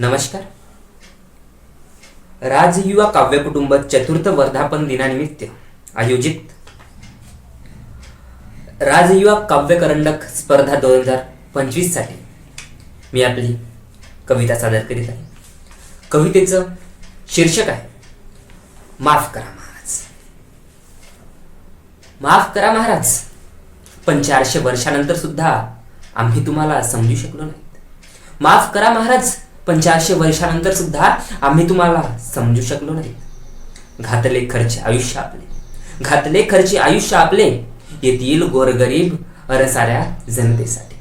नमस्कार. राजयुवा काव्य कुटुंब चतुर्थ वर्धापन दिनानिमित्त आयोजित राजयुवा काव्य करंडक स्पर्धा दोन हजार पंचवीससाठी मी आपली कविता सादर करीत आहे. कवितेचं शीर्षक आहे माफ करा महाराज. माफ करा महाराज. पण चारशे वर्षानंतर सुद्धा आम्ही तुम्हाला समजू शकलो नाहीत. माफ करा महाराज. पण चारशे वर्षानंतर सुद्धा आम्ही तुम्हाला समजू शकलो नाही. घातले खर्च आयुष्य आपले. घातले खर्च आयुष्य आपले. येथील गोरगरीब अरसाऱ्या जनतेसाठी.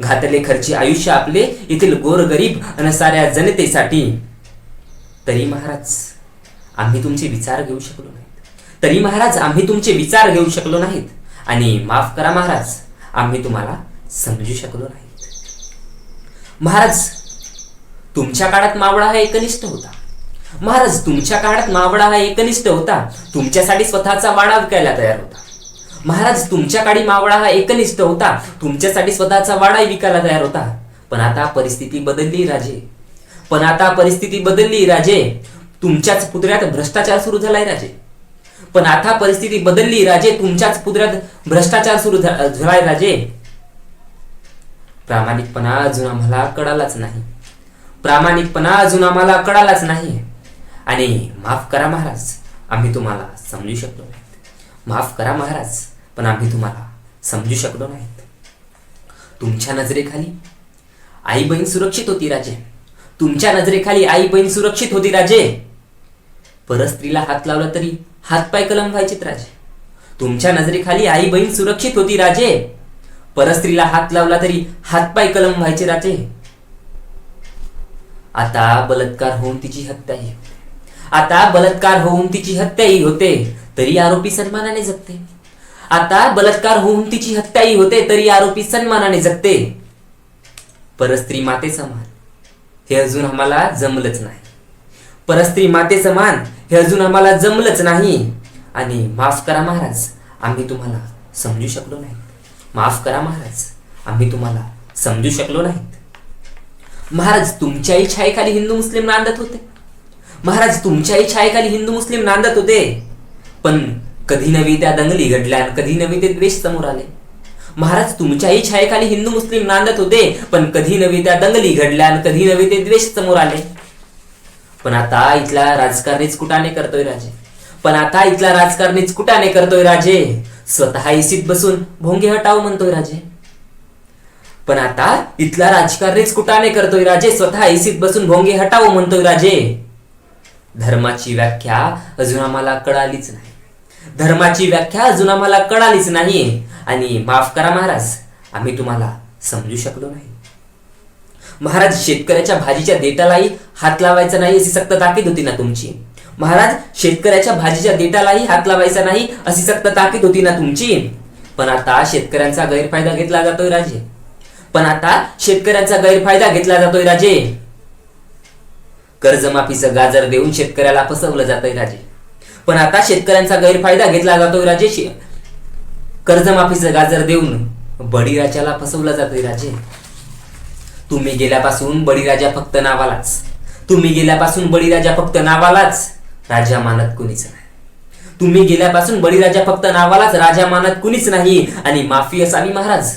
घातले खर्ची आयुष्य आपले. येथील गोरगरीब अनसाऱ्या जनतेसाठी. तरी महाराज आम्ही तुमचे विचार घेऊ शकलो नाहीत. तरी महाराज आम्ही तुमचे विचार घेऊ शकलो नाहीत. आणि माफ करा महाराज आम्ही तुम्हाला समजू शकलो नाहीत. महाराज तुमच्या काळात मावळा हा एकनिष्ठ होता. महाराज तुमच्या काळात मावळा हा एकनिष्ठ होता. तुमच्यासाठी स्वतःचा वाडा विकायला तयार होता. महाराज तुमच्या काळी मावळा हा एकनिष्ठ होता. तुमच्यासाठी स्वतःचा वाडा विकायला तयार होता. पण आता परिस्थिती बदलली राजे. पण आता परिस्थिती बदलली राजे. तुमच्याच पुतळ्यात भ्रष्टाचार सुरू झालाय राजे. पण आता परिस्थिती बदलली राजे. तुमच्याच पुतळ्यात भ्रष्टाचार सुरू झालाय राजे. प्रामाणिकपणा अजून आम्हाला कळालाच नाही. प्रामाणिकपणा अजून आम्हाला कळालाच नाही. आणि माफ करा महाराज आम्ही तुम्हाला समजू शकलो नाहीत. माफ करा महाराज पण आम्ही तुम्हाला समजू शकलो नाहीत. तुमच्या नजरेखाली आई बहीण सुरक्षित होती राजे. तुमच्या नजरेखाली आई बहीण सुरक्षित होती राजे. परस्त्रीला हात लावला तरी हातपाय कलम व्हायचेत राजे. तुमच्या नजरेखाली आई बहीण सुरक्षित होती राजे. परस्त्रीला हात लावला तरी हातपाय कलम व्हायचे राजे. आता बलात्कार होऊन तिची हत्याही होते. आता बलात्कार होऊन तिची हत्याही होते तरी आरोपी सन्मानाने जगते. आता बलात्कार होऊन तिची हत्याही होते तरी आरोपी सन्मानाने जगते. परस्त्री माते समान हे अजून आम्हाला जमलंच नाही. परस्त्री माते समान हे अजून आम्हाला जमलंच नाही. आणि माफ करा महाराज आम्ही तुम्हाला समजू शकलो नाही माफ करा महाराज आम्ही तुम्हाला समजू शकलो नाहीत. महाराज तुमच्याही छायेखाली हिंदू मुस्लिम नांदत होते. महाराज तुमच्याही छायेखाली हिंदू मुस्लिम नांदत होते. पण कधी नवी त्या दंगली घडल्या कधी नवी ते द्वेष समोर आले. महाराज तुमच्याही छायेखाली हिंदू मुस्लिम नांदत होते पण कधी नवी त्या दंगली घडल्या कधी नवी ते द्वेष समोर आले. पण आता इथला राजकारणीच कुटाने करतोय राजे. पण आता इथला राजकारणीच कुटाने करतोय राजे. स्वतः इसीत बसून भोंगे हटाव म्हणतोय राजे. पण आता इथला राजकारणीच कुटाने करतोय राजे. स्वतः ऐसीत बसून भोंगे हटावो म्हणतोय राजे. धर्माची व्याख्या अजून आम्हाला कळालीच नाही. धर्माची व्याख्या अजून आम्हाला कळालीच नाही. आणि माफ करा महाराज आम्ही तुम्हाला समजू शकलो नाही. महाराज शेतकऱ्याच्या भाजीच्या देटालाही हात लावायचा नाही अशी सक्त ताकीद होती ना तुमची? महाराज शेतकऱ्याच्या भाजीच्या देटालाही हात लावायचा नाही अशी सक्त ताकीद होती ना तुमची? पण आता शेतकऱ्यांचा गैरफायदा घेतला जातोय राजे. पण आता शेतकऱ्यांचा गैरफायदा घेतला जातोय राजे. कर्जमाफीचं गाजर देऊन शेतकऱ्याला फसवलं जातंय राजे. पण आता शेतकऱ्यांचा गैरफायदा घेतला जातोय राजे. कर्जमाफीचं गाजर देऊन बळीराजाला फसवलं जातोय राजे. तुम्ही गेल्यापासून बळीराजा फक्त नावालाच. तुम्ही गेल्यापासून बळीराजा फक्त नावालाच. राजा मानत कुणीच नाही. तुम्ही गेल्यापासून बळीराजा फक्त नावालाच. राजा मानत कुणीच नाही. आणि माफी असावी महाराज.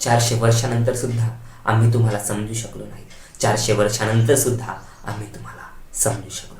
चारशे वर्षानंतर सुद्धा आम्ही तुम्हाला समजू शकलो नाही. चारशे वर्षानंतर सुद्धा आम्ही तुम्हाला समजू शकलो